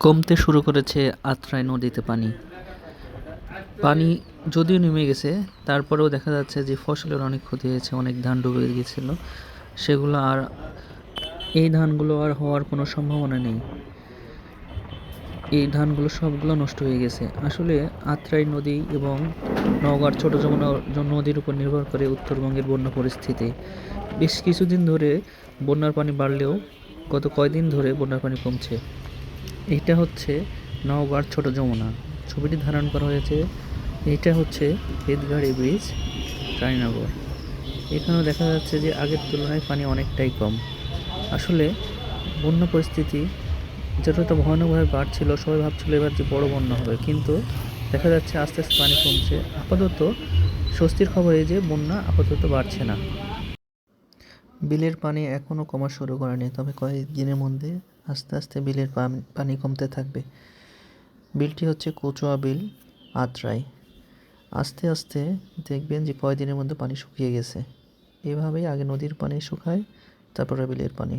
কমতে শুরু করেছে আত্রাই নদীতে পানি। পানি যদিও নেমে গেছে, তারপরেও দেখা যাচ্ছে যে ফসলের অনেক ক্ষতি হয়েছে, অনেক ধান ডুবে গিয়েছিল। সেগুলো আর এই ধানগুলো আর হওয়ার কোনো সম্ভাবনা নেই। এই ধানগুলো সবগুলো নষ্ট হয়ে গেছে। আসলে আত্রাই নদী এবং নওগাঁর ছোট যমুনা নদীর উপর নির্ভর করে উত্তরবঙ্গের বন্যা পরিস্থিতি। বেশ কিছুদিন ধরে বন্যার পানি বাড়লেও গত কয়দিন ধরে বন্যার পানি কমছে। এটা হচ্ছে নওগাঁর ছোট যমুনা। ছবিটি ধারণ করা হয়েছে এটা হচ্ছে বেদগাড়ি ব্রিজ রায়নগর এখানেও দেখা যাচ্ছে যে আগের তুলনায় পানি অনেকটাই কম। আসলে বন্য পরিস্থিতি যতটা ভয়ানকভাবে বাড়ছিল, সবাই ভাবছিল এবার যে বড় বন্যা হবে। কিন্তু দেখা যাচ্ছে আস্তে আস্তে পানি কমছে। আপাতত স্বস্তির খবর এই যে বন্যা আপাতত বাড়ছে না। বিলের পানি এখনও কমা শুরু করেনি, তবে কয়েকদিনের মধ্যে আস্তে আস্তে বিলের পানি কমতে থাকবে। বিলটি হচ্ছে কচুয়া বিল, আত্রাই। আস্তে আস্তে দেখবেন যে কয়দিনের মধ্যে পানি শুকিয়ে গেছে। এভাবেই আগে নদীর পানি শুকায়, তারপরে বিলের পানি।